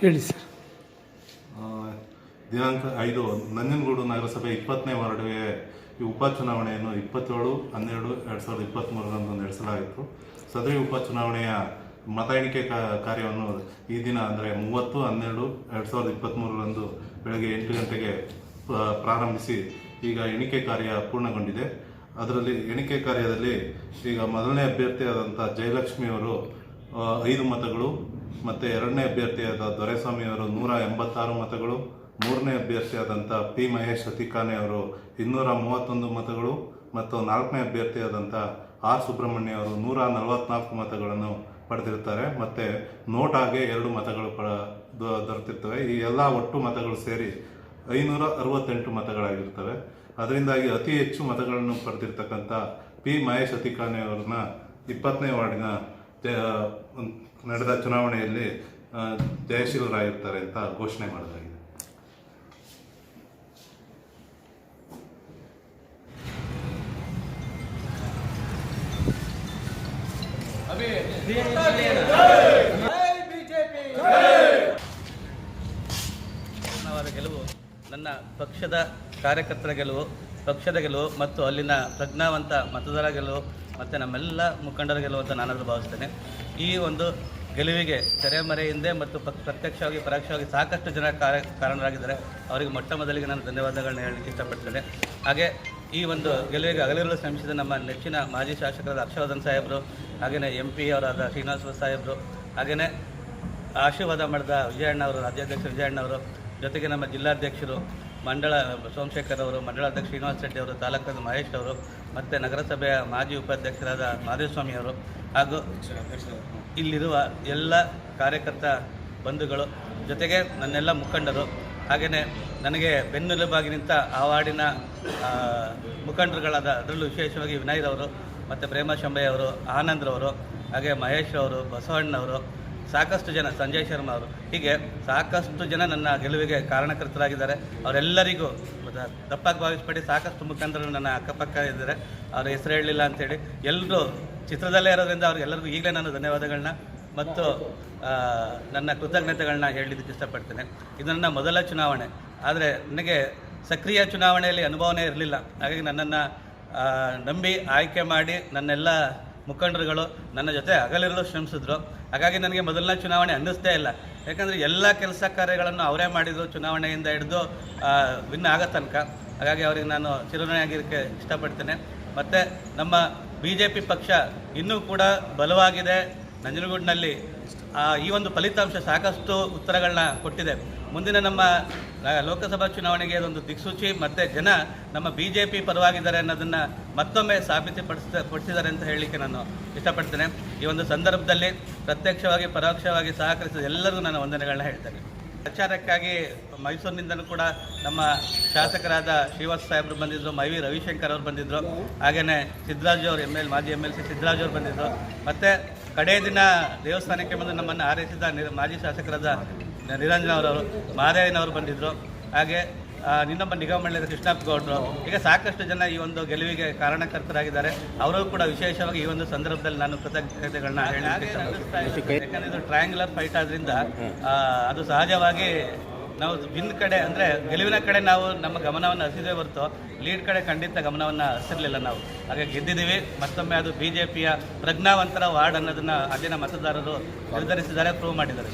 ಹೇಳಿ ಸರ್. ಆ, ದಿನಾಂಕ ಐದು ನಂಜನಗೂಡು ನಗರಸಭೆ ಇಪ್ಪತ್ತನೇ ವಾರ್ಡ್ಗೆ ಈ ಉಪಚುನಾವಣೆಯನ್ನು ಇಪ್ಪತ್ತೇಳು, ಹನ್ನೆರಡು, ಎರಡು ಸಾವಿರದ ಇಪ್ಪತ್ತ್ಮೂರರಂದು ನಡೆಸಲಾಯಿತು ಸದರಿ ಉಪಚುನಾವಣೆಯ ಮತ ಎಣಿಕೆ ಕಾರ್ಯವನ್ನು ಈ ದಿನ ಅಂದರೆ ಮೂವತ್ತು, ಹನ್ನೆರಡು, ಎರಡು ಸಾವಿರದ ಇಪ್ಪತ್ತ್ಮೂರರಂದು ಬೆಳಗ್ಗೆ ಎಂಟು ಗಂಟೆಗೆ ಪ್ರಾರಂಭಿಸಿ ಈಗ ಎಣಿಕೆ ಕಾರ್ಯ ಪೂರ್ಣಗೊಂಡಿದೆ. ಅದರಲ್ಲಿ ಎಣಿಕೆ ಕಾರ್ಯದಲ್ಲಿ ಈಗ ಮೊದಲನೇ ಅಭ್ಯರ್ಥಿಯಾದಂಥ ಜಯಲಕ್ಷ್ಮಿಯವರು ಐದು ಮತಗಳು, ಮತ್ತು ಎರಡನೇ ಅಭ್ಯರ್ಥಿಯಾದ ದೊರೆಸ್ವಾಮಿಯವರು ನೂರ ಎಂಬತ್ತಾರು ಮತಗಳು ಮೂರನೇ ಅಭ್ಯರ್ಥಿಯಾದಂಥ ಪಿ ಮಹೇಶ್ ಅತಿಕಾನೆ ಅವರು ಇನ್ನೂರ ಮೂವತ್ತೊಂದು ಮತಗಳು ಮತ್ತು ನಾಲ್ಕನೇ ಅಭ್ಯರ್ಥಿಯಾದಂಥ ಆರ್ ಸುಬ್ರಹ್ಮಣ್ಯ ಅವರು ನೂರ ನಲವತ್ನಾಲ್ಕು ಮತಗಳನ್ನು ಪಡೆದಿರ್ತಾರೆ ಮತ್ತು ನೋಟಾಗೆ ಎರಡು ಮತಗಳು ಪ ದೊರೆತಿರ್ತವೆ. ಈ ಎಲ್ಲ ಒಟ್ಟು ಮತಗಳು ಸೇರಿ ಐನೂರ ಅರವತ್ತೆಂಟು ಮತಗಳಾಗಿರ್ತವೆ ಅದರಿಂದಾಗಿ ಅತಿ ಹೆಚ್ಚು ಮತಗಳನ್ನು ಪಡೆದಿರ್ತಕ್ಕಂಥ ಪಿ ಮಹೇಶ್ ಅತಿಕಾನೆ ಅವ್ರನ್ನ ಇಪ್ಪತ್ತನೇ ವಾರ್ಡಿನ ನಡೆದ ಚುನಾವಣೆಯಲ್ಲಿ ಜಯಶೀಲರಾಗಿರ್ತಾರೆ ಅಂತ ಘೋಷಣೆ ಮಾಡಲಾಗಿದೆ. ಗೆಲುವು, ನನ್ನ ಪಕ್ಷದ ಕಾರ್ಯಕರ್ತರ ಗೆಲುವು, ಪಕ್ಷದ ಗೆಲುವು ಮತ್ತು ಅಲ್ಲಿನ ಪ್ರಜ್ಞಾವಂತ ಮತದಾರ ಗೆಲುವು ಮತ್ತು ನಮ್ಮೆಲ್ಲ ಮುಖಂಡರ ಗೆಲುವು ಅಂತ ನಾನಾದರೂ ಭಾವಿಸ್ತೇನೆ. ಈ ಒಂದು ಗೆಲುವಿಗೆ ತೆರೆಮರೆಯಿಂದೆ ಮತ್ತು ಪ್ರತ್ಯಕ್ಷವಾಗಿ, ಪರೋಕ್ಷವಾಗಿ ಸಾಕಷ್ಟು ಜನ ಕಾರಣರಾಗಿದ್ದಾರೆ. ಅವರಿಗೆ ಮೊಟ್ಟ ಮೊದಲಿಗೆ ನಾನು ಧನ್ಯವಾದಗಳನ್ನ ಹೇಳಲಿಕ್ಕೆ ಇಷ್ಟಪಡ್ತೇನೆ. ಹಾಗೆ ಈ ಒಂದು ಗೆಲುವಿಗೆ ಅಗಲಿರಲು ಶ್ರಮಿಸಿದ ನಮ್ಮ ನೆಚ್ಚಿನ ಮಾಜಿ ಶಾಸಕರಾದ ಹರ್ಷವರ್ಧನ್ ಸಾಹೇಬರು ಹಾಗೆಯೇ ಎಂ ಪಿ ಅವರಾದ ಶ್ರೀನಿವಾಸ ಸಾಹೇಬರು ಹಾಗೆಯೇ ಆಶೀರ್ವಾದ ಮಾಡಿದ ವಿಜಯಣ್ಣ ಅವರು ರಾಜ್ಯಾಧ್ಯಕ್ಷ ವಿಜಯಣ್ಣ ಅವರು ಜೊತೆಗೆ ನಮ್ಮ ಜಿಲ್ಲಾಧ್ಯಕ್ಷರು ಮಂಡಳ ಸೋಮಶೇಖರ್ ಅವರು, ಮಂಡಳಾಧ್ಯಕ್ಷ ಶ್ರೀನಿವಾಸ ರೆಡ್ಡಿ ಅವರು, ತಾಲೂಕಾದ ಮಹೇಶ್ ಅವರು, ಮತ್ತು ನಗರಸಭೆಯ ಮಾಜಿ ಉಪಾಧ್ಯಕ್ಷರಾದ ಮಾಧುಸ್ವಾಮಿ ಅವರು, ಹಾಗೂ ಇಲ್ಲಿರುವ ಎಲ್ಲ ಕಾರ್ಯಕರ್ತ ಬಂಧುಗಳು, ಜೊತೆಗೆ ನನ್ನೆಲ್ಲ ಮುಖಂಡರು ಹಾಗೆಯೇ ನನಗೆ ಬೆನ್ನೆಲುಬಾಗಿ ನಿಂತ ಆ ವಾರ್ಡಿನ ಮುಖಂಡರುಗಳಾದ ಅದರಲ್ಲೂ ವಿಶೇಷವಾಗಿ ವಿನಯ್ರವರು ಮತ್ತು ಪ್ರೇಮ ಶಂಬಯ್ಯ ಅವರು ಆನಂದ್ರವರು ಹಾಗೆ ಮಹೇಶ್ ಅವರು ಬಸವಣ್ಣವರು ಸಾಕಷ್ಟು ಜನ, ಸಂಜಯ್ ಶರ್ಮಾ ಅವರು. ಹೀಗೆ ಸಾಕಷ್ಟು ಜನ ನನ್ನ ಗೆಲುವಿಗೆ ಕಾರಣಕರ್ತರಾಗಿದ್ದಾರೆ. ಅವರೆಲ್ಲರಿಗೂ ತಪ್ಪಾಗಿ ಭಾವಿಸ್ಬೇಡಿ. ಸಾಕಷ್ಟು ಮುಖಂಡರು ನನ್ನ ಅಕ್ಕಪಕ್ಕ ಇದ್ದಾರೆ. ಅವ್ರ ಹೆಸರು ಹೇಳಲಿಲ್ಲ ಅಂತೇಳಿ. ಎಲ್ಲರೂ ಚಿತ್ರದಲ್ಲೇ ಇರೋದ್ರಿಂದ ಅವ್ರಿಗೆಲ್ಲರಿಗೂ ಈಗಲೇ ನಾನು ಧನ್ಯವಾದಗಳನ್ನ ಮತ್ತು ನನ್ನ ಕೃತಜ್ಞತೆಗಳನ್ನ ಹೇಳಲಿಕ್ಕೆ ಇಷ್ಟಪಡ್ತೇನೆ. ಇದು ನನ್ನ ಮೊದಲ ಚುನಾವಣೆ. ಆದರೆ ನನಗೆ ಸಕ್ರಿಯ ಚುನಾವಣೆಯಲ್ಲಿ ಅನುಭವನೇ ಇರಲಿಲ್ಲ. ಹಾಗಾಗಿ ನನ್ನನ್ನು ನಂಬಿ ಆಯ್ಕೆ ಮಾಡಿ ನನ್ನೆಲ್ಲ ಮುಖಂಡರುಗಳು ನನ್ನ ಜೊತೆ ಹಗಲಿರಲು ಶ್ರಮಿಸಿದ್ರು. ಹಾಗಾಗಿ ನನಗೆ ಮೊದಲನೇ ಚುನಾವಣೆ ಅನ್ನಿಸ್ತೇ ಇಲ್ಲ. ಯಾಕಂದರೆ ಎಲ್ಲ ಕೆಲಸ ಕಾರ್ಯಗಳನ್ನು ಅವರೇ ಮಾಡಿದರು ಚುನಾವಣೆಯಿಂದ ಹಿಡಿದು ವಿನ್ ಆಗೋ ತನಕ. ಹಾಗಾಗಿ ಅವರಿಗೆ ನಾನು ಚಿರಋಣಿಯಾಗಿರೋಕ್ಕೆ ಇಷ್ಟಪಡ್ತೇನೆ. ಮತ್ತು ನಮ್ಮ ಬಿ ಜೆ ಪಿ ಪಕ್ಷ ಇನ್ನೂ ಕೂಡ ಬಲವಾಗಿದೆ. ನಂಜನಗೂಡಿನಲ್ಲಿ ಈ ಒಂದು ಫಲಿತಾಂಶ ಸಾಕಷ್ಟು ಉತ್ತರಗಳನ್ನ ಕೊಟ್ಟಿದೆ. ಮುಂದಿನ ನಮ್ಮ ಲೋಕಸಭಾ ಚುನಾವಣೆಗೆ ಅದೊಂದು ದಿಕ್ಸೂಚಿ, ಮತ್ತು ಜನ ನಮ್ಮ ಬಿ ಜೆ ಪಿ ಪರವಾಗಿದ್ದಾರೆ ಅನ್ನೋದನ್ನು ಮತ್ತೊಮ್ಮೆ ಸಾಬೀತುಪಡಿಸ ಪಡಿಸಿದ್ದಾರೆ ಅಂತ ಹೇಳಲಿಕ್ಕೆ ನಾನು ಇಷ್ಟಪಡ್ತೇನೆ. ಈ ಒಂದು ಸಂದರ್ಭದಲ್ಲಿ ಪ್ರತ್ಯಕ್ಷವಾಗಿ, ಪರೋಕ್ಷವಾಗಿ ಸಹಕರಿಸಿದ ಎಲ್ಲರಿಗೂ ನಾನು ವಂದನೆಗಳನ್ನ ಹೇಳ್ತೇನೆ. ಪ್ರಚಾರಕ್ಕಾಗಿ ಮೈಸೂರಿನಿಂದಲೂ ಕೂಡ ನಮ್ಮ ಶಾಸಕರಾದ ಶ್ರೀವಾಸ್ ಸಾಹೇಬರು ಬಂದಿದ್ದರು ಮೈ ವಿ ರವಿಶಂಕರ್ ಅವರು ಬಂದಿದ್ದರು ಹಾಗೆಯೇ ಸಿದ್ದರಾಜು ಅವರು ಎಂ ಎಲ್, ಮಾಜಿ ಎಂ ಎಲ್ ಸಿ ಸಿದ್ದರಾಜು ಅವರು ಬಂದಿದ್ದರು ಮತ್ತು ಕಡೇ ದಿನ ದೇವಸ್ಥಾನಕ್ಕೆ ಬಂದು ನಮ್ಮನ್ನು ಆರೈಸಿದ ನಿ ಮಾಜಿ ಶಾಸಕರಾದ ನಿರಂಜನ ಅವರವರು ಮಾದೇವನವರು ಬಂದಿದ್ದರು ಹಾಗೆ ನಿನ್ನೊಬ್ಬ ಇನ್ನೊಬ್ಬ ನಿಗಮ ಮಂಡಳಿಯ ಕೃಷ್ಣಪ್ಪ ಗೌಡರು. ಈಗ ಸಾಕಷ್ಟು ಜನ ಈ ಒಂದು ಗೆಲುವಿಗೆ ಕಾರಣಕರ್ತರಾಗಿದ್ದಾರೆ. ಅವರು ಕೂಡ ವಿಶೇಷವಾಗಿ ಈ ಒಂದು ಸಂದರ್ಭದಲ್ಲಿ ನಾನು ಕೃತಜ್ಞತೆಗಳನ್ನ ಹೇಳಿ. ಯಾಕಂದ್ರೆ ಇದು ಟ್ರಯಾಂಗ್ಯುಲರ್ ಫೈಟ್ ಆದ್ರಿಂದ ಅದು ಸಹಜವಾಗಿ ನಾವು ವಿನ್ ಕಡೆ ಅಂದರೆ ಗೆಲುವಿನ ಕಡೆ ನಾವು ನಮ್ಮ ಗಮನವನ್ನು ಹಸಿದೆ ಹೊರತು ಲೀಡ್ ಕಡೆ ಖಂಡಿತ ಗಮನವನ್ನು ಹಸಿರಲಿಲ್ಲ ನಾವು. ಹಾಗೆ ಗೆದ್ದಿದ್ದೀವಿ. ಮತ್ತೊಮ್ಮೆ ಅದು ಬಿ ಜೆ ಪಿಯ ಪ್ರಜ್ಞಾವಂತರ ವಾರ್ಡ್ ಅನ್ನೋದನ್ನು ಅಲ್ಲಿನ ಮತದಾರರು ನಿರ್ಧರಿಸಿದ್ದಾರೆ ಪ್ರೂವ್ ಮಾಡಿದ್ದಾರೆ.